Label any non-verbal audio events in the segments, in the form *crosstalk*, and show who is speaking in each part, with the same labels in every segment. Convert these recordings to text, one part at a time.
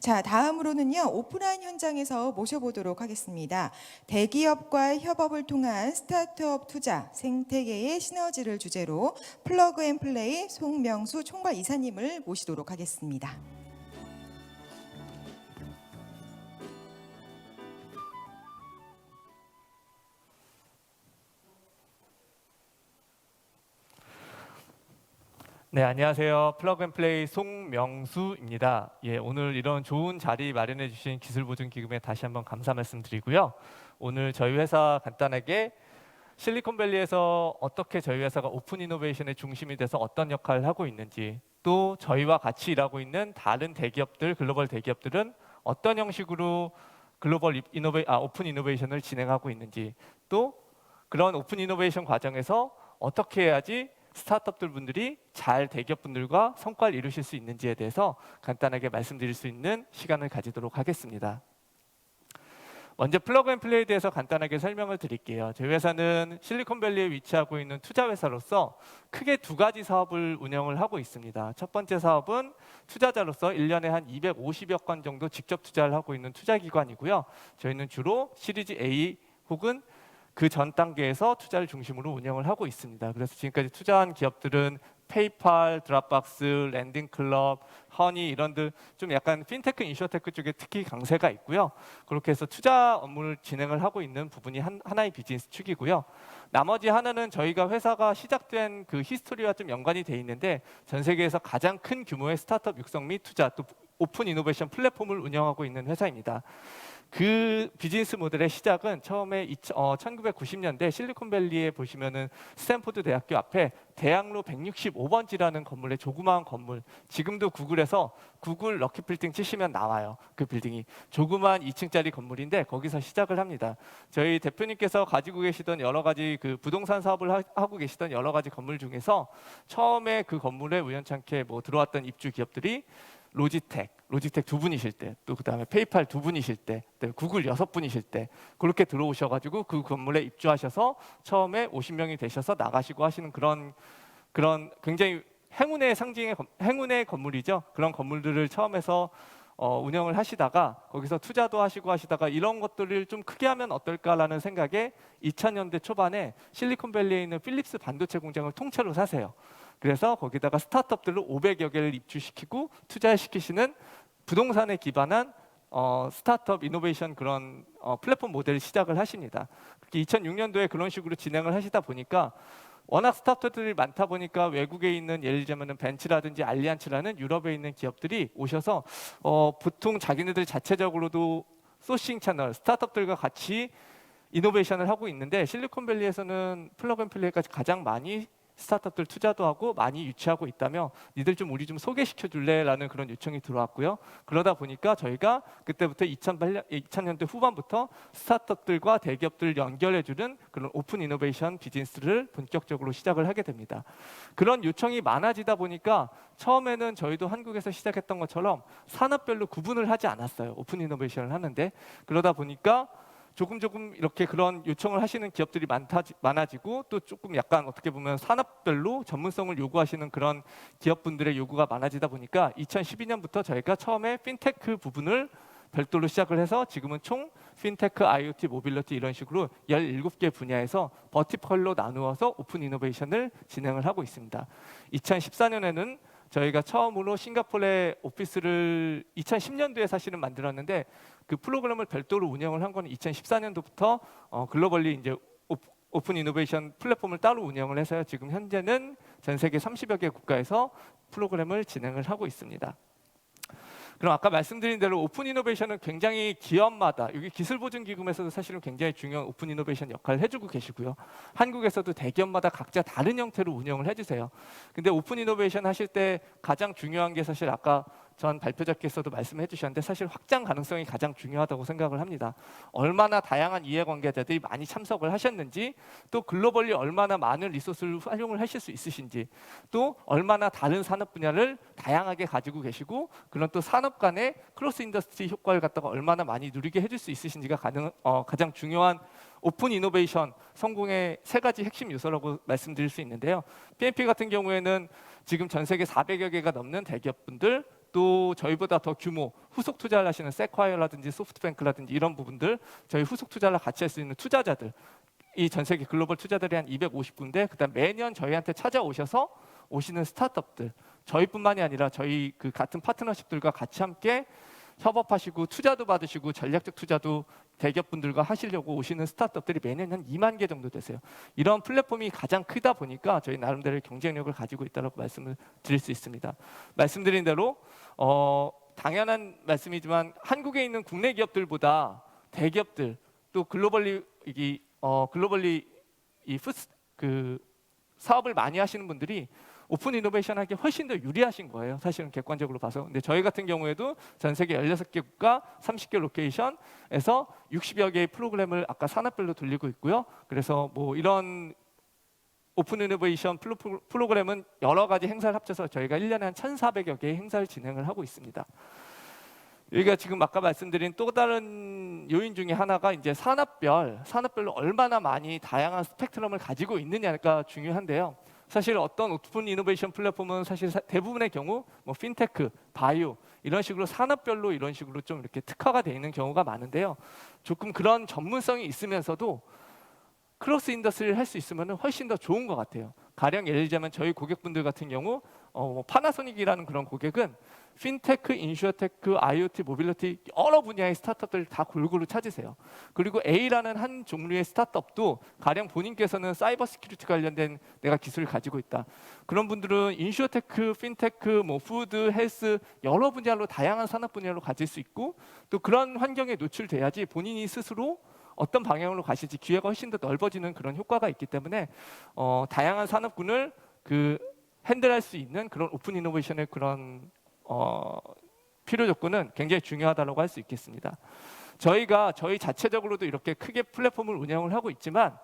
Speaker 1: 자, 다음으로는요, 오프라인 현장에서 모셔보도록 하겠습니다. 대기업과의 협업을 통한 스타트업 투자, 생태계의 시너지를 주제로 플러그 앤 플레이 송명수 총괄 이사님을 모시도록 하겠습니다.
Speaker 2: 네, 안녕하세요. 플러그 앤 플레이 송명수입니다. 예, 오늘 이런 좋은 자리 마련해 주신 기술보증기금에 다시 한번 감사 말씀드리고요. 오늘 저희 회사 간단하게 실리콘밸리에서 어떻게 저희 회사가 오픈 이노베이션의 중심이 돼서 어떤 역할을 하고 있는지 또 저희와 같이 일하고 있는 다른 대기업들, 글로벌 대기업들은 어떤 형식으로 글로벌 이노베 아, 오픈 이노베이션을 진행하고 있는지 또 그런 오픈 이노베이션 과정에서 어떻게 해야지 스타트업들 분들이 잘 대기업 분들과 성과를 이루실 수 있는지에 대해서 간단하게 말씀드릴 수 있는 시간을 가지도록 하겠습니다. 먼저 플러그 앤 플레이에 대해서 간단하게 설명을 드릴게요. 저희 회사는 실리콘밸리에 위치하고 있는 투자 회사로서 크게 두 가지 사업을 운영을 하고 있습니다. 첫 번째 사업은 투자자로서 1년에 한 250여 건 정도 직접 투자를 하고 있는 투자 기관이고요. 저희는 주로 시리즈 A 혹은 그 전 단계에서 투자를 중심으로 운영을 하고 있습니다. 그래서 지금까지 투자한 기업들은 페이팔, 드랍박스, 랜딩클럽, 허니 이런들 좀 약간 핀테크, 인슈어테크 쪽에 특히 강세가 있고요. 그렇게 해서 투자 업무를 진행을 하고 있는 부분이 한, 하나의 비즈니스 축이고요. 나머지 하나는 저희가 회사가 시작된 그 히스토리와 좀 연관이 돼 있는데 전 세계에서 가장 큰 규모의 스타트업 육성 및 투자 또 오픈 이노베이션 플랫폼을 운영하고 있는 회사입니다. 그 비즈니스 모델의 시작은 처음에 1990년대 실리콘밸리에 보시면은 스탠포드 대학교 앞에 대학로 165번지라는 건물의 조그마한 건물. 지금도 구글에서 구글 럭키 빌딩 치시면 나와요. 그 빌딩이 조그마한 2층짜리 건물인데 거기서 시작을 합니다. 저희 대표님께서 가지고 계시던 여러 가지 그 부동산 사업을 하, 하고 계시던 여러 가지 건물 중에서 처음에 그 건물에 우연찮게 뭐 들어왔던 입주 기업들이 로지텍, 로지텍 두 분이실 때, 또 그 다음에 페이팔 두 분이실 때, 또 구글 여섯 분이실 때 그렇게 들어오셔가지고 그 건물에 입주하셔서 처음에 50명이 되셔서 나가시고 하시는 그런 그런 굉장히 행운의 상징의 건- 행운의 건물이죠. 그런 건물들을 처음에서 어, 운영을 하시다가 거기서 투자도 하시고 하시다가 이런 것들을 좀 크게 하면 어떨까라는 생각에 2000년대 초반에 실리콘밸리에 있는 필립스 반도체 공장을 통째로 사세요. 그래서 거기다가 스타트업들로 500여 개를 입주시키고 투자시키시는 부동산에 기반한 어, 스타트업 이노베이션 그런 어, 플랫폼 모델을 시작을 하십니다. 그렇게 2006년도에 그런 식으로 진행을 하시다 보니까 워낙 스타트업들이 많다 보니까 외국에 있는 예를 들자면 벤츠라든지 알리안츠라는 유럽에 있는 기업들이 오셔서 어, 보통 자기네들 자체적으로도 소싱 채널 스타트업들과 같이 이노베이션을 하고 있는데 실리콘밸리에서는 플러그앤플레이가 가장 많이 스타트업들 투자도 하고 많이 유치하고 있다며 니들 좀 우리 좀 소개시켜 줄래라는 그런 요청이 들어왔고요. 그러다 보니까 저희가 그때부터 2008년, 2000년대 후반부터 스타트업들과 대기업들을 연결해 주는 그런 오픈 이노베이션 비즈니스를 본격적으로 시작을 하게 됩니다. 그런 요청이 많아지다 보니까 처음에는 저희도 한국에서 시작했던 것처럼 산업별로 구분을 하지 않았어요. 오픈 이노베이션을 하는데 그러다 보니까 조금 조금 이렇게 그런 요청을 하시는 기업들이 많다, 많아지고 또 조금 약간 어떻게 보면 산업별로 전문성을 요구하시는 그런 기업분들의 요구가 많아지다 보니까 2012년부터 저희가 처음에 핀테크 부분을 별도로 시작을 해서 지금은 총 핀테크, IoT, 모빌리티 이런 식으로 17개 분야에서 버티컬로 나누어서 오픈 이노베이션을 진행을 하고 있습니다. 2014년에는 저희가 처음으로 싱가포르의 오피스를 2010년도에 사실은 만들었는데 그 프로그램을 별도로 운영을 한 거는 2014년도부터 어, 글로벌리 이제 오- 오픈 이노베이션 플랫폼을 따로 운영을 해서요. 지금 현재는 전 세계 30여 개 국가에서 프로그램을 진행을 하고 있습니다. 그럼 아까 말씀드린 대로 오픈 이노베이션은 굉장히 기업마다 여기 기술보증기금에서도 사실은 굉장히 중요한 오픈 이노베이션 역할을 해주고 계시고요. 한국에서도 대기업마다 각자 다른 형태로 운영을 해주세요. 근데 오픈 이노베이션 하실 때 가장 중요한 게 사실 아까 전 발표자께서도 말씀해 주셨는데 사실 확장 가능성이 가장 중요하다고 생각을 합니다. 얼마나 다양한 이해관계자들이 많이 참석을 하셨는지 또 글로벌리 얼마나 많은 리소스를 활용을 하실 수 있으신지 또 얼마나 다른 산업 분야를 다양하게 가지고 계시고 그런 또 산업 간의 크로스 인더스트리 효과를 갖다가 얼마나 많이 누리게 해줄 수 있으신지가 가능, 어, 가장 중요한 오픈 이노베이션 성공의 세 가지 핵심 요소라고 말씀드릴 수 있는데요. PMP 같은 경우에는 지금 전 세계 400여 개가 넘는 대기업분들 또 저희보다 더 규모 후속 투자를 하시는 세콰이어라든지 소프트뱅크라든지 이런 부분들 저희 후속 투자를 같이 할 수 있는 투자자들 이 전 세계 글로벌 투자들이 한 250군데 그다음 매년 저희한테 찾아오셔서 오시는 스타트업들 저희뿐만이 아니라 저희 그 같은 파트너십들과 같이 함께 협업하시고 투자도 받으시고 전략적 투자도 대기업분들과 하시려고 오시는 스타트업들이 매년 한 2만 개 정도 되세요. 이런 플랫폼이 가장 크다 보니까 저희 나름대로 경쟁력을 가지고 있다고 말씀을 드릴 수 있습니다. 말씀드린 대로 어, 당연한 말씀이지만 한국에 있는 국내 기업들보다 대기업들 또 글로벌리 이 어, 글로벌리 이 푸스 그 사업을 많이 하시는 분들이 오픈 이노베이션 하기 훨씬 더 유리하신 거예요. 사실은 객관적으로 봐서. 근데 저희 같은 경우에도 전 세계 16개 국가 30개 로케이션에서 60여 개의 프로그램을 아까 산업별로 돌리고 있고요. 그래서 뭐 이런 오픈 이노베이션 프로, 프로그램은 여러 가지 행사를 합쳐서 저희가 1년에 한 1,400여 개의 행사를 진행을 하고 있습니다. 여기가 지금 아까 말씀드린 또 다른 요인 중에 하나가 이제 산업별, 산업별로 얼마나 많이 다양한 스펙트럼을 가지고 있느냐가 중요한데요. 사실 어떤 오픈 이노베이션 플랫폼은 사실 사- 대부분의 경우 뭐 핀테크, 바이오 이런 식으로 산업별로 이런 식으로 좀 이렇게 특화가 되어 있는 경우가 많은데요. 조금 그런 전문성이 있으면서도 크로스 인더스리를 할 수 있으면 훨씬 더 좋은 것 같아요. 가령 예를 들자면 저희 고객분들 같은 경우 어, 뭐 파나소닉이라는 그런 고객은 핀테크, 인슈어테크, IoT, 모빌리티 여러 분야의 스타트업들 다 골고루 찾으세요. 그리고 A라는 한 종류의 스타트업도 가령 본인께서는 사이버 시큐리티 관련된 내가 기술을 가지고 있다. 그런 분들은 인슈어테크, 핀테크, 뭐 푸드, 헬스 여러 분야로 다양한 산업 분야로 가질 수 있고 또 그런 환경에 노출돼야지 본인이 스스로 어떤 방향으로 가실지 기회가 훨씬 더 넓어지는 그런 효과가 있기 때문에 어, 다양한 산업군을 그 핸들할 수 있는 그런 오픈 이노베이션의 그런 어, 필요 조건은 굉장히 중요하다고 할 수 있겠습니다. 저희가 저희 자체적으로도 이렇게 크게 플랫폼을 운영을 하고 있지만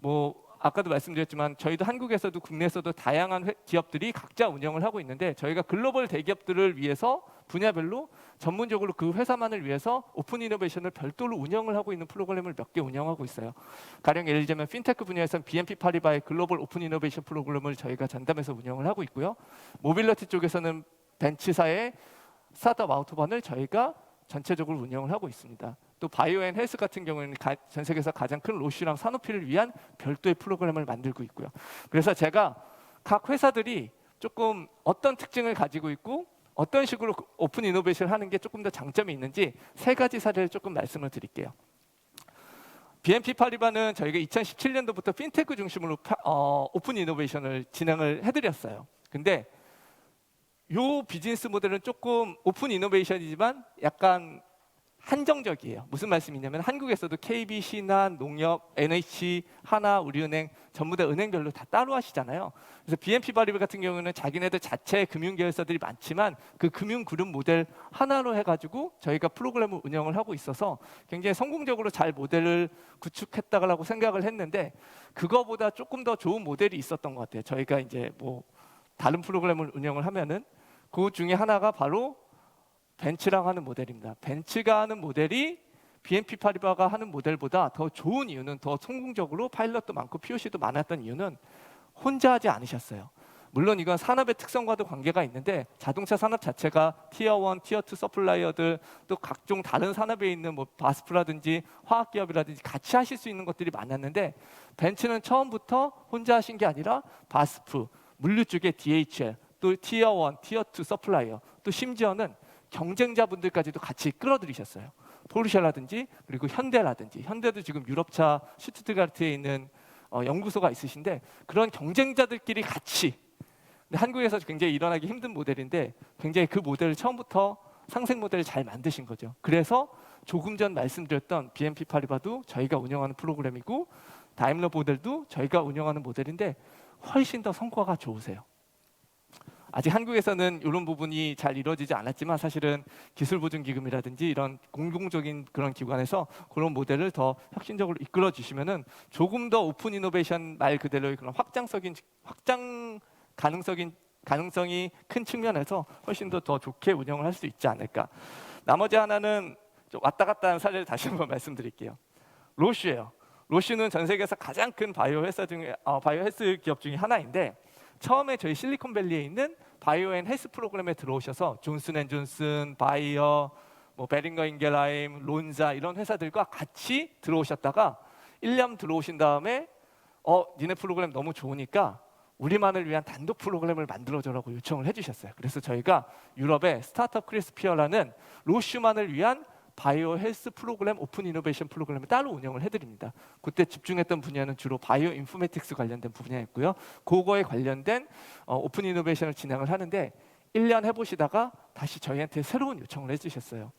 Speaker 2: 뭐 아까도 말씀드렸지만 저희도 한국에서도 국내에서도 다양한 회- 기업들이 각자 운영을 하고 있는데 저희가 글로벌 대기업들을 위해서 분야별로 전문적으로 그 회사만을 위해서 오픈 이노베이션을 별도로 운영을 하고 있는 프로그램을 몇 개 운영하고 있어요. 가령 예를 들면 핀테크 분야에서는 BNP 파리바의 글로벌 오픈 이노베이션 프로그램을 저희가 전담해서 운영을 하고 있고요. 모빌리티 쪽에서는 벤츠사의 스타트업 아우토반을 저희가 전체적으로 운영을 하고 있습니다. 또 바이오 앤 헬스 같은 경우에는 가- 전 세계에서 가장 큰 로쉬랑 사노피를 위한 별도의 프로그램을 만들고 있고요. 그래서 제가 각 회사들이 조금 어떤 특징을 가지고 있고 어떤 식으로 그 오픈 이노베이션을 하는 게 조금 더 장점이 있는지 세 가지 사례를 조금 말씀을 드릴게요. BNP 파리바는 저희가 2017년도부터 핀테크 중심으로 파- 어, 오픈 이노베이션을 진행을 해드렸어요. 근데 요 비즈니스 모델은 조금 오픈 이노베이션이지만 약간 한정적이에요. 무슨 말씀이냐면 한국에서도 KB, 신한, 농협, NH, 하나, 우리은행 전부 다 은행별로 다 따로 하시잖아요. 그래서 BNP 바리바 같은 경우는 자기네들 자체 금융 계열사들이 많지만 그 금융 그룹 모델 하나로 해가지고 저희가 프로그램을 운영을 하고 있어서 굉장히 성공적으로 잘 모델을 구축했다고 생각을 했는데 그거보다 조금 더 좋은 모델이 있었던 것 같아요. 저희가 이제 뭐 다른 프로그램을 운영을 하면은 그 중에 하나가 바로 벤츠랑 하는 모델입니다. 벤츠가 하는 모델이 BNP 파리바가 하는 모델보다 더 좋은 이유는 더 성공적으로 파일럿도 많고 POC도 많았던 이유는 혼자 하지 않으셨어요. 물론 이건 산업의 특성과도 관계가 있는데 자동차 산업 자체가 티어 1, 티어 2 서플라이어들 또 각종 다른 산업에 있는 뭐 바스프라든지 화학 기업이라든지 같이 하실 수 있는 것들이 많았는데 벤츠는 처음부터 혼자 하신 게 아니라 바스프, 물류 쪽에 DHL, 또 티어 1, 티어 2 서플라이어, 또 심지어는 경쟁자분들까지도 같이 끌어들이셨어요. 포르쉐라든지 그리고 현대라든지 현대도 지금 유럽차 슈투트가르트에 있는 어, 연구소가 있으신데 그런 경쟁자들끼리 같이 한국에서 굉장히 일어나기 힘든 모델인데 굉장히 그 모델을 처음부터 상생 모델을 잘 만드신 거죠. 그래서 조금 전 말씀드렸던 BNP 파리바도 저희가 운영하는 프로그램이고 다임러 모델도 저희가 운영하는 모델인데 훨씬 더 성과가 좋으세요. 아직 한국에서는 이런 부분이 잘 이루어지지 않았지만 사실은 기술보증기금이라든지 이런 공공적인 그런 기관에서 그런 모델을 더 혁신적으로 이끌어 주시면은 조금 더 오픈 이노베이션 말 그대로의 그런 확장적인 확장 가능성인 가능성이 큰 측면에서 훨씬 더 더 좋게 운영을 할 수 있지 않을까. 나머지 하나는 좀 왔다 갔다 하는 사례를 다시 한번 *laughs* 말씀드릴게요. 로쉬예요. 로쉬는 전 세계에서 가장 큰 바이오 회사 중에 어, 바이오 헬스 기업 중에 하나인데 처음에 저희 실리콘밸리에 있는 바이오 앤 헬스 프로그램에 들어오셔서 존슨앤존슨, 바이어, 뭐 베링거 인겔라임, 론자 이런 회사들과 같이 들어오셨다가 1년 들어오신 다음에 어 니네 프로그램 너무 좋으니까 우리만을 위한 단독 프로그램을 만들어줘라고 요청을 해주셨어요. 그래서 저희가 유럽의 스타트업 크리스피어라는 로슈만을 위한 바이오 헬스 프로그램 오픈 이노베이션 프로그램을 따로 운영을 해드립니다. 그때 집중했던 분야는 주로 바이오 인포메틱스 관련된 분야였고요. 그거에 관련된 어, 오픈 이노베이션을 진행을 하는데 1년 해보시다가 다시 저희한테 새로운 요청을 해주셨어요.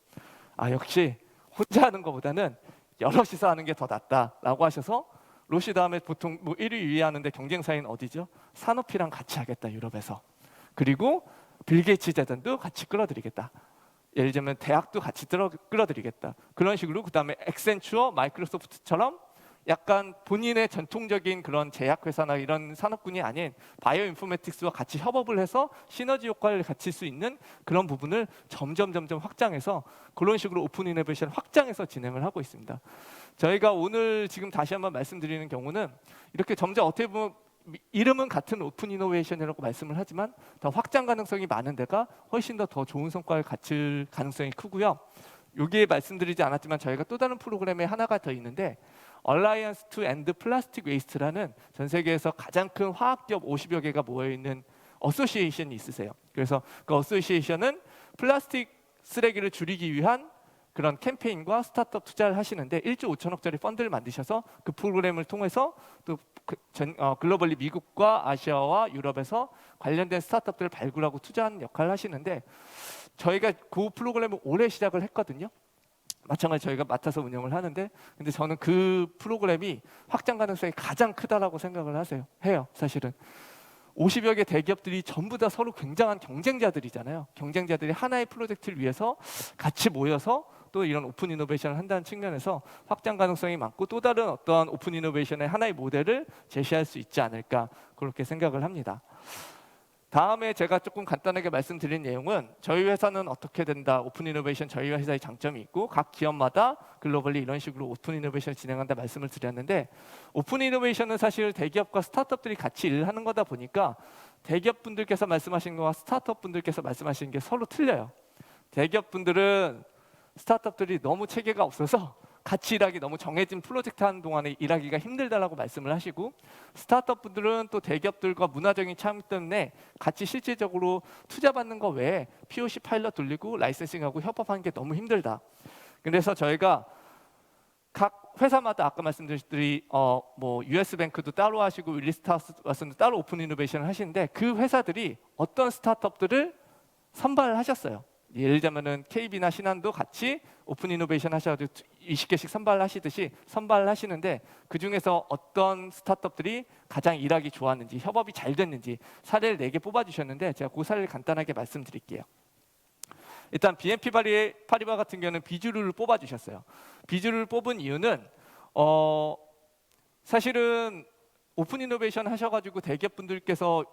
Speaker 2: 아 역시 혼자 하는 것보다는 여럿이서 하는 게 더 낫다라고 하셔서 로시 다음에 보통 뭐 1위 2위 하는데 경쟁사인 어디죠? 산업이랑 같이 하겠다 유럽에서. 그리고 빌 게이츠 재단도 같이 끌어들이겠다. 예를 들면 대학도 같이 들어, 끌어들이겠다. 그런 식으로 그 다음에 엑센추어, 마이크로소프트처럼 약간 본인의 전통적인 그런 제약회사나 이런 산업군이 아닌 바이오 인포메틱스와 같이 협업을 해서 시너지 효과를 갖출 수 있는 그런 부분을 점점 점점 확장해서 그런 식으로 오픈 이노베이션 확장해서 진행을 하고 있습니다. 저희가 오늘 지금 다시 한번 말씀드리는 경우는 이렇게 점점 어떻게 보면 미- 이름은 같은 오픈 이노베이션이라고 말씀을 하지만 더 확장 가능성이 많은 데가 훨씬 더 더 좋은 성과를 갖출 가능성이 크고요. 여기에 말씀드리지 않았지만 저희가 또 다른 프로그램에 하나가 더 있는데 Alliance to End Plastic Waste라는 전 세계에서 가장 큰 화학기업 50여 개가 모여 있는 어소시에이션이 있으세요. 그래서 그 어소시에이션은 플라스틱 쓰레기를 줄이기 위한 그런 캠페인과 스타트업 투자를 하시는데 1조 5천억짜리 펀드를 만드셔서 그 프로그램을 통해서 또 그 전, 어, 글로벌리 미국과 아시아와 유럽에서 관련된 스타트업들을 발굴하고 투자하는 역할을 하시는데 저희가 그 프로그램을 올해 시작을 했거든요. 마찬가지 저희가 맡아서 운영을 하는데 근데 저는 그 프로그램이 확장 가능성이 가장 크다라고 생각을 하세요. 해요. 사실은 50여 개 대기업들이 전부 다 서로 굉장한 경쟁자들이잖아요. 경쟁자들이 하나의 프로젝트를 위해서 같이 모여서 또 이런 오픈 이노베이션을 한다는 측면에서 확장 가능성이 많고 또 다른 어떤 오픈 이노베이션의 하나의 모델을 제시할 수 있지 않을까 그렇게 생각을 합니다. 다음에 제가 조금 간단하게 말씀드린 내용은 저희 회사는 어떻게 된다. 오픈 이노베이션 저희 회사의 장점이 있고 각 기업마다 글로벌리 이런 식으로 오픈 이노베이션을 진행한다 말씀을 드렸는데 오픈 이노베이션은 사실 대기업과 스타트업들이 같이 일을 하는 거다 보니까 대기업 분들께서 말씀하신 거와 스타트업 분들께서 말씀하시는 게 서로 틀려요. 대기업 분들은 스타트업들이 너무 체계가 없어서 같이 일하기 너무 정해진 프로젝트 하는 동안에 일하기가 힘들다라고 말씀을 하시고 스타트업 분들은 또 대기업들과 문화적인 차이 때문에 같이 실질적으로 투자 받는 거 외에 POC 파일럿 돌리고 라이센싱하고 협업하는 게 너무 힘들다. 그래서 저희가 각 회사마다 아까 말씀드렸듯이 어 뭐 US 뱅크도 따로 하시고 윌리스타스도 따로 오픈 이노베이션을 하시는데 그 회사들이 어떤 스타트업들을 선발을 하셨어요. 예를 들면은 KB나 신한도 같이 오픈 이노베이션 하셔가지고 20개씩 선발하시듯이 선발을 하시는데 그 중에서 어떤 스타트업들이 가장 일하기 좋았는지 협업이 잘 됐는지 사례를 4개 뽑아주셨는데 제가 그 사례를 간단하게 말씀드릴게요. 일단 BNP 파리, 파리바 같은 경우는 비주류를 뽑아주셨어요. 비주류를 뽑은 이유는 어, 사실은 오픈 이노베이션 하셔가지고 대기업 분들께서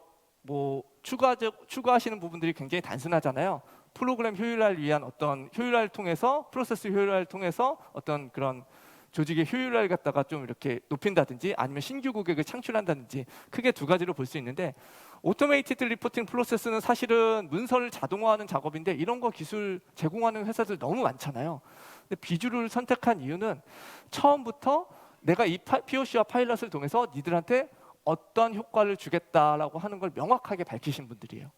Speaker 2: 뭐 추가 추가하시는 부분들이 굉장히 단순하잖아요. 프로그램 효율화를 위한 어떤 효율화를 통해서 프로세스 효율화를 통해서 어떤 그런 조직의 효율화를 갖다가 좀 이렇게 높인다든지 아니면 신규 고객을 창출한다든지 크게 두 가지로 볼 수 있는데 오토메이티드 리포팅 프로세스는 사실은 문서를 자동화하는 작업인데 이런 거 기술 제공하는 회사들 너무 많잖아요. 근데 비주를 선택한 이유는 처음부터 내가 이 파, POC와 파일럿을 통해서 니들한테 어떤 효과를 주겠다라고 하는 걸 명확하게 밝히신 분들이에요.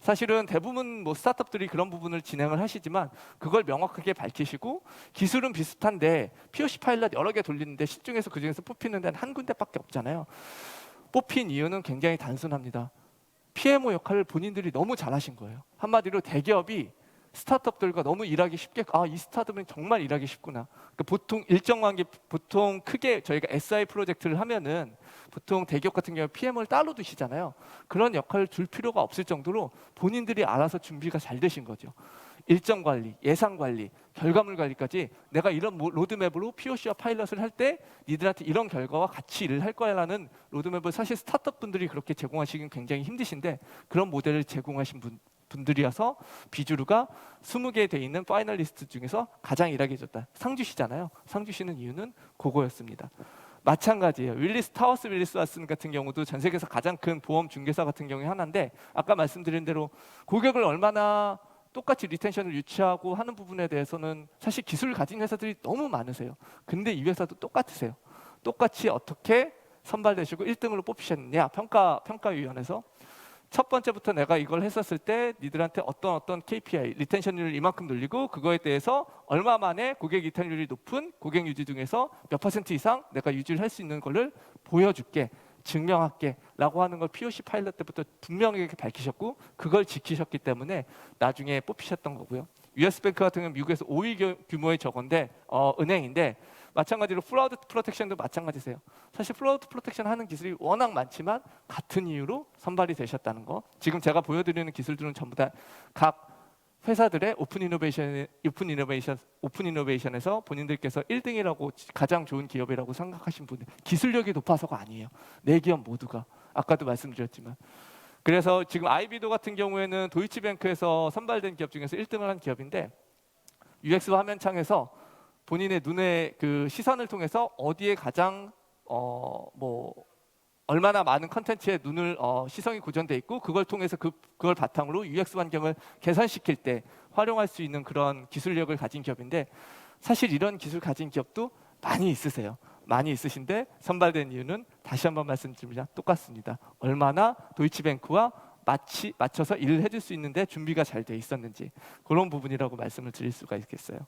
Speaker 2: 사실은 대부분 뭐 스타트업들이 그런 부분을 진행을 하시지만 그걸 명확하게 밝히시고 기술은 비슷한데 POC 파일럿 여러 개 돌리는데 실중에서 그 중에서 뽑히는 데는 한 군데밖에 없잖아요. 뽑힌 이유는 굉장히 단순합니다. PMO 역할을 본인들이 너무 잘하신 거예요. 한마디로 대기업이 스타트업들과 너무 일하기 쉽게 아 이 스타트업은 정말 일하기 쉽구나. 그러니까 보통 일정 관계 보통 크게 저희가 SI 프로젝트를 하면은 보통 대기업 같은 경우 PM을 따로 두시잖아요. 그런 역할을 줄 필요가 없을 정도로 본인들이 알아서 준비가 잘 되신 거죠. 일정 관리, 예산 관리, 결과물 관리까지 내가 이런 모- 로드맵으로 POC와 파일럿을 할 때 니들한테 이런 결과와 같이 일을 할 거야라는 로드맵을 사실 스타트업 분들이 그렇게 제공하시긴 굉장히 힘드신데 그런 모델을 제공하신 분, 분들이어서 비주류가 20개 돼 있는 파이널리스트 중에서 가장 일하게 해줬다. 상 주시잖아요. 상 주시는 이유는 그거였습니다. 마찬가지예요. 윌리스 타워스 윌리스 왓슨 같은 경우도 전 세계에서 가장 큰 보험 중개사 같은 경우에 하나인데 아까 말씀드린 대로 고객을 얼마나 똑같이 리텐션을 유치하고 하는 부분에 대해서는 사실 기술을 가진 회사들이 너무 많으세요. 근데 이 회사도 똑같으세요. 똑같이 어떻게 선발되시고 1등으로 뽑히셨느냐 평가 평가위원회에서 첫 번째부터 내가 이걸 했었을 때 니들한테 어떤 어떤 KPI 리텐션율을 이만큼 늘리고 그거에 대해서 얼마 만에 고객 리텐율이 높은 고객 유지 중에서 몇 퍼센트 이상 내가 유지를 할 수 있는 거를 보여줄게 증명할게라고 하는 걸 POC 파일럿 때부터 분명하게 밝히셨고 그걸 지키셨기 때문에 나중에 뽑히셨던 거고요. US뱅크 같은 경우는 미국에서 5위 겨- 규모의 저건데 어, 은행인데 마찬가지로 플라우드 프로텍션도 마찬가지세요. 사실 플라우드 프로텍션 하는 기술이 워낙 많지만 같은 이유로 선발이 되셨다는 거. 지금 제가 보여드리는 기술들은 전부 다 각 회사들의 오픈 이노베이션, 오픈 이노베이션, 오픈 이노베이션에서 본인들께서 1등이라고 가장 좋은 기업이라고 생각하신 분들 기술력이 높아서가 아니에요. 네 기업 모두가 아까도 말씀드렸지만 그래서 지금 아이비도 같은 경우에는 도이치뱅크에서 선발된 기업 중에서 1등을 한 기업인데 UX 화면창에서 본인의 눈의 그 시선을 통해서 어디에 가장 어 뭐 얼마나 많은 컨텐츠에 눈을 어, 시선이 고정돼 있고 그걸 통해서 그 그걸 바탕으로 UX 환경을 개선시킬 때 활용할 수 있는 그런 기술력을 가진 기업인데 사실 이런 기술 가진 기업도 많이 있으세요. 많이 있으신데 선발된 이유는 다시 한번 말씀드리면 똑같습니다. 얼마나 도이치뱅크와 마치 맞춰서 일을 해줄 수 있는데 준비가 잘 돼 있었는지 그런 부분이라고 말씀을 드릴 수가 있겠어요.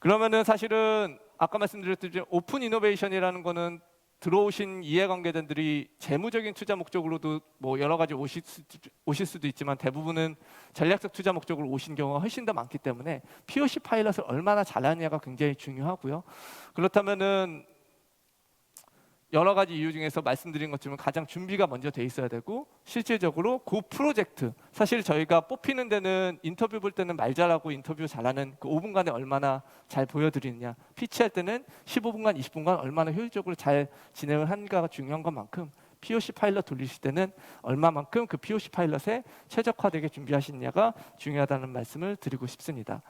Speaker 2: 그러면은 사실은 아까 말씀드렸듯이 오픈 이노베이션이라는 거는 들어오신 이해관계자들이 재무적인 투자 목적으로도 뭐 여러 가지 오실, 수, 오실 수도 있지만 대부분은 전략적 투자 목적으로 오신 경우가 훨씬 더 많기 때문에 POC 파일럿을 얼마나 잘하느냐가 굉장히 중요하고요. 그렇다면은 여러 가지 이유 중에서 말씀드린 것처럼 가장 준비가 먼저 돼 있어야 되고 실질적으로 그 프로젝트 사실 저희가 뽑히는 데는 인터뷰 볼 때는 말 잘하고 인터뷰 잘하는 그 5분간에 얼마나 잘 보여드리느냐 피치할 때는 15분간 20분간 얼마나 효율적으로 잘 진행을 한가가 중요한 것만큼 POC 파일럿 돌리실 때는 얼마만큼 그 POC 파일럿에 최적화되게 준비하시느냐가 중요하다는 말씀을 드리고 싶습니다.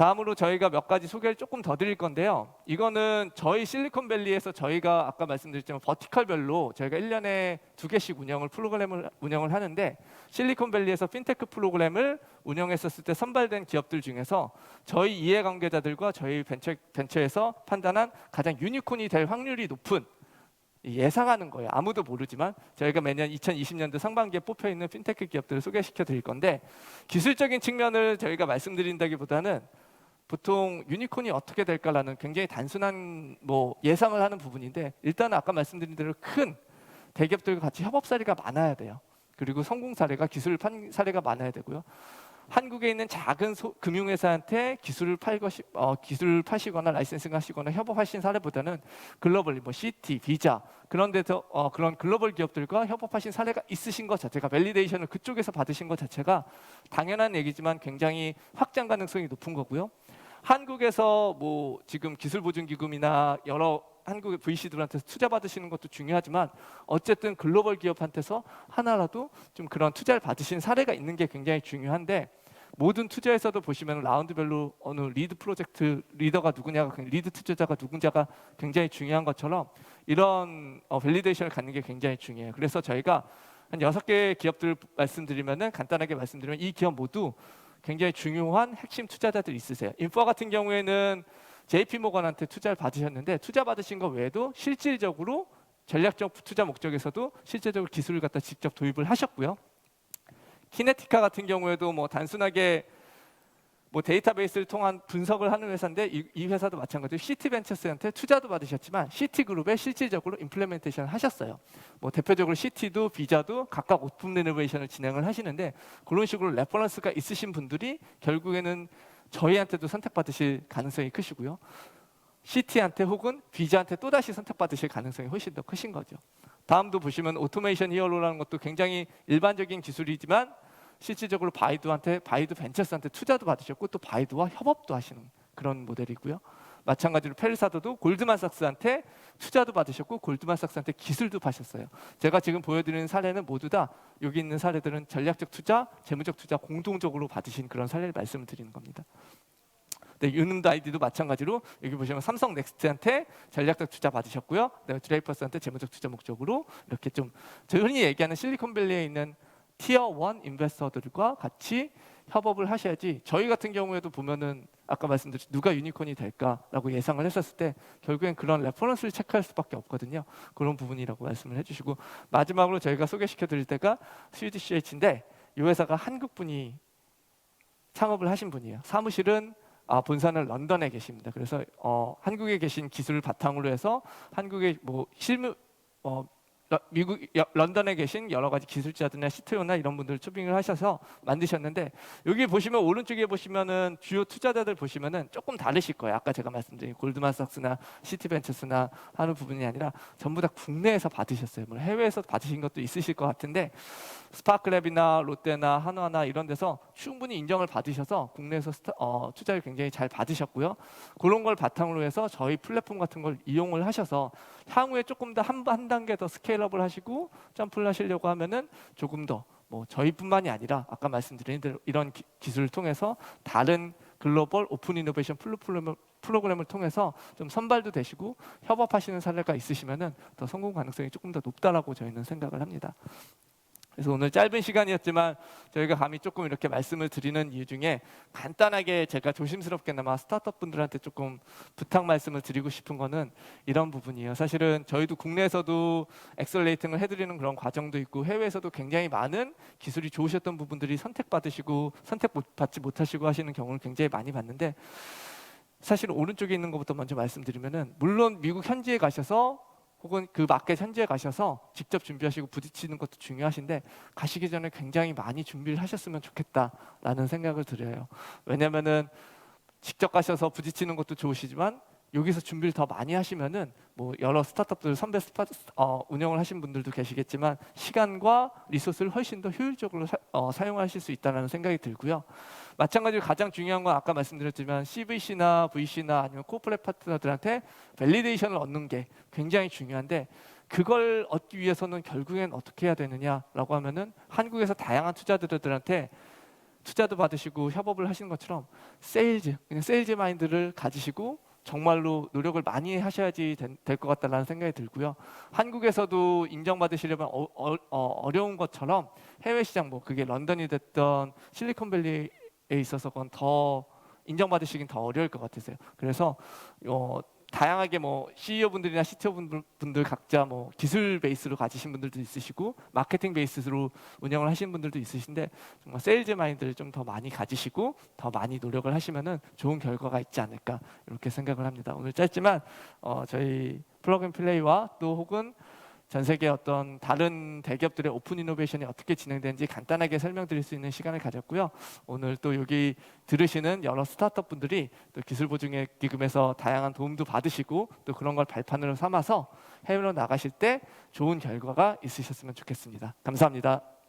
Speaker 2: 다음으로 저희가 몇 가지 소개를 조금 더 드릴 건데요. 이거는 저희 실리콘밸리에서 저희가 아까 말씀드렸지만 버티컬별로 저희가 1년에 두 개씩 운영을 프로그램을 운영을 하는데 실리콘밸리에서 핀테크 프로그램을 운영했었을 때 선발된 기업들 중에서 저희 이해관계자들과 저희 벤처, 벤처에서 판단한 가장 유니콘이 될 확률이 높은 예상하는 거예요. 아무도 모르지만 저희가 매년 2020년도 상반기에 뽑혀 있는 핀테크 기업들을 소개시켜 드릴 건데 기술적인 측면을 저희가 말씀드린다기보다는 보통 유니콘이 어떻게 될까라는 굉장히 단순한 뭐 예상을 하는 부분인데 일단은 아까 말씀드린 대로 큰 대기업들과 같이 협업 사례가 많아야 돼요. 그리고 성공 사례가 기술 판 사례가 많아야 되고요. 한국에 있는 작은 소, 금융회사한테 기술을 팔거시, 어, 기술을 파시거나 라이센싱 하시거나 협업하신 사례보다는 글로벌리 뭐 시티, 비자 그런 데서 어, 그런 글로벌 기업들과 협업하신 사례가 있으신 것 자체가 밸리데이션을 그쪽에서 받으신 것 자체가 당연한 얘기지만 굉장히 확장 가능성이 높은 거고요. 한국에서 뭐 지금 기술보증기금이나 여러 한국의 VC들한테 투자 받으시는 것도 중요하지만 어쨌든 글로벌 기업한테서 하나라도 좀 그런 투자를 받으신 사례가 있는 게 굉장히 중요한데 모든 투자에서도 보시면 라운드별로 어느 리드 프로젝트 리더가 누구냐가 리드 투자자가 누군가가 굉장히 중요한 것처럼 이런 어, 밸리데이션을 갖는 게 굉장히 중요해요. 그래서 저희가 한 여섯 개의 기업들 말씀드리면은 간단하게 말씀드리면 이 기업 모두 굉장히 중요한 핵심 투자자들 있으세요. 인포 같은 경우에는 JP 모건한테 투자를 받으셨는데 투자 받으신 것 외에도 실질적으로 전략적 투자 목적에서도 실제적으로 기술을 갖다 직접 도입을 하셨고요. 키네티카 같은 경우에도 뭐 단순하게 뭐 데이터베이스를 통한 분석을 하는 회사인데 이, 이 회사도 마찬가지로 시티벤처스한테 투자도 받으셨지만 시티그룹에 실질적으로 임플레멘테이션 하셨어요. 뭐 대표적으로 시티도 비자도 각각 오픈 리노베이션을 진행을 하시는데 그런 식으로 레퍼런스가 있으신 분들이 결국에는 저희한테도 선택받으실 가능성이 크시고요. 시티한테 혹은 비자한테 또 다시 선택받으실 가능성이 훨씬 더 크신 거죠. 다음도 보시면 오토메이션 히어로라는 것도 굉장히 일반적인 기술이지만 실질적으로 바이두한테 바이두 벤처스한테 투자도 받으셨고 또 바이두와 협업도 하시는 그런 모델이고요. 마찬가지로 페르사도도 골드만삭스한테 투자도 받으셨고 골드만삭스한테 기술도 파셨어요. 제가 지금 보여드리는 사례는 모두 다 여기 있는 사례들은 전략적 투자, 재무적 투자 공동적으로 받으신 그런 사례를 말씀을 드리는 겁니다. 네, 유능도 아이디도 마찬가지로 여기 보시면 삼성 넥스트한테 전략적 투자 받으셨고요. 그다음에 드레이퍼스한테 재무적 투자 목적으로 이렇게 좀 저희 흔히 얘기하는 실리콘밸리에 있는 티어 원 인베스터들과 같이 협업을 하셔야지 저희 같은 경우에도 보면은 아까 말씀드린 누가 유니콘이 될까라고 예상을 했었을 때 결국엔 그런 레퍼런스를 체크할 수밖에 없거든요. 그런 부분이라고 말씀을 해주시고 마지막으로 저희가 소개시켜 드릴 때가 스위디시H인데 이 회사가 한국 분이 창업을 하신 분이에요. 사무실은 아, 본사는 런던에 계십니다. 그래서 어, 한국에 계신 기술을 바탕으로 해서 한국의 뭐 실무 어, 러- 미국 여- 런던에 계신 여러 가지 기술자들이나 CTO나 이런 분들 초빙을 하셔서 만드셨는데 여기 보시면 오른쪽에 보시면은 주요 투자자들 보시면은 조금 다르실 거예요. 아까 제가 말씀드린 골드만삭스나 시티벤처스나 하는 부분이 아니라 전부 다 국내에서 받으셨어요. 뭐 해외에서 받으신 것도 있으실 것 같은데 스파크랩이나 롯데나 한화나 이런 데서 충분히 인정을 받으셔서 국내에서 스타, 어, 투자를 굉장히 잘 받으셨고요. 그런 걸 바탕으로 해서 저희 플랫폼 같은 걸 이용을 하셔서 향후에 조금 더 한 한 단계 더 스케일 업을 하시고 점프를 하시려고 하면은 조금 더 뭐 저희뿐만이 아니라 아까 말씀드린 대로 이런 기, 기술을 통해서 다른 글로벌 오픈 이노베이션 플랫폼을 프로그램을 통해서 좀 선발도 되시고 협업하시는 사례가 있으시면은 더 성공 가능성이 조금 더 높다라고 저희는 생각을 합니다. 그래서 오늘 짧은 시간이었지만 저희가 감히 조금 이렇게 말씀을 드리는 이유 중에 간단하게 제가 조심스럽게나마 스타트업 분들한테 조금 부탁 말씀을 드리고 싶은 거는 이런 부분이에요. 사실은 저희도 국내에서도 엑셀레이팅을 해드리는 그런 과정도 있고 해외에서도 굉장히 많은 기술이 좋으셨던 부분들이 선택받으시고 선택 못 받지 못하시고 하시는 경우를 굉장히 많이 봤는데 사실 오른쪽에 있는 것부터 먼저 말씀드리면은 물론 미국 현지에 가셔서 혹은 그 마켓 현지에 가셔서 직접 준비하시고 부딪히는 것도 중요하신데 가시기 전에 굉장히 많이 준비를 하셨으면 좋겠다라는 생각을 드려요. 왜냐면은 직접 가셔서 부딪히는 것도 좋으시지만 여기서 준비를 더 많이 하시면은 뭐 여러 스타트업들 선배 스타, 어, 운영을 하신 분들도 계시겠지만 시간과 리소스를 훨씬 더 효율적으로 사, 어, 사용하실 수 있다는 생각이 들고요. 마찬가지로 가장 중요한 건 아까 말씀드렸지만 CVC나 VC나 아니면 코퍼레 파트너들한테 밸리데이션을 얻는 게 굉장히 중요한데 그걸 얻기 위해서는 결국엔 어떻게 해야 되느냐라고 하면은 한국에서 다양한 투자자들한테 투자도 받으시고 협업을 하시는 것처럼 세일즈 그냥 세일즈 마인드를 가지시고 정말로 노력을 많이 하셔야지 될 것 같다라는 생각이 들고요. 한국에서도 인정받으시려면 어, 어, 어, 려운 것처럼 해외 시장 뭐 그게 런던이 됐던 실리콘밸리에 있어서 그건 더 인정받으시긴 더 어려울 것 같으세요. 그래서 어, 다양하게 뭐 CEO 분들이나 CTO 분들, 각자 뭐 기술 베이스로 가지신 분들도 있으시고 마케팅 베이스로 운영을 하시는 분들도 있으신데 정말 세일즈 마인드를 좀 더 많이 가지시고 더 많이 노력을 하시면은 좋은 결과가 있지 않을까 이렇게 생각을 합니다. 오늘 짧지만 어, 저희 플러그인 플레이와 또 혹은 전 세계 어떤 다른 대기업들의 오픈 이노베이션이 어떻게 진행되는지 간단하게 설명드릴 수 있는 시간을 가졌고요. 오늘 또 여기 들으시는 여러 스타트업 분들이 또 기술 보증의 기금에서 다양한 도움도 받으시고 또 그런 걸 발판으로 삼아서 해외로 나가실 때 좋은 결과가 있으셨으면 좋겠습니다. 감사합니다.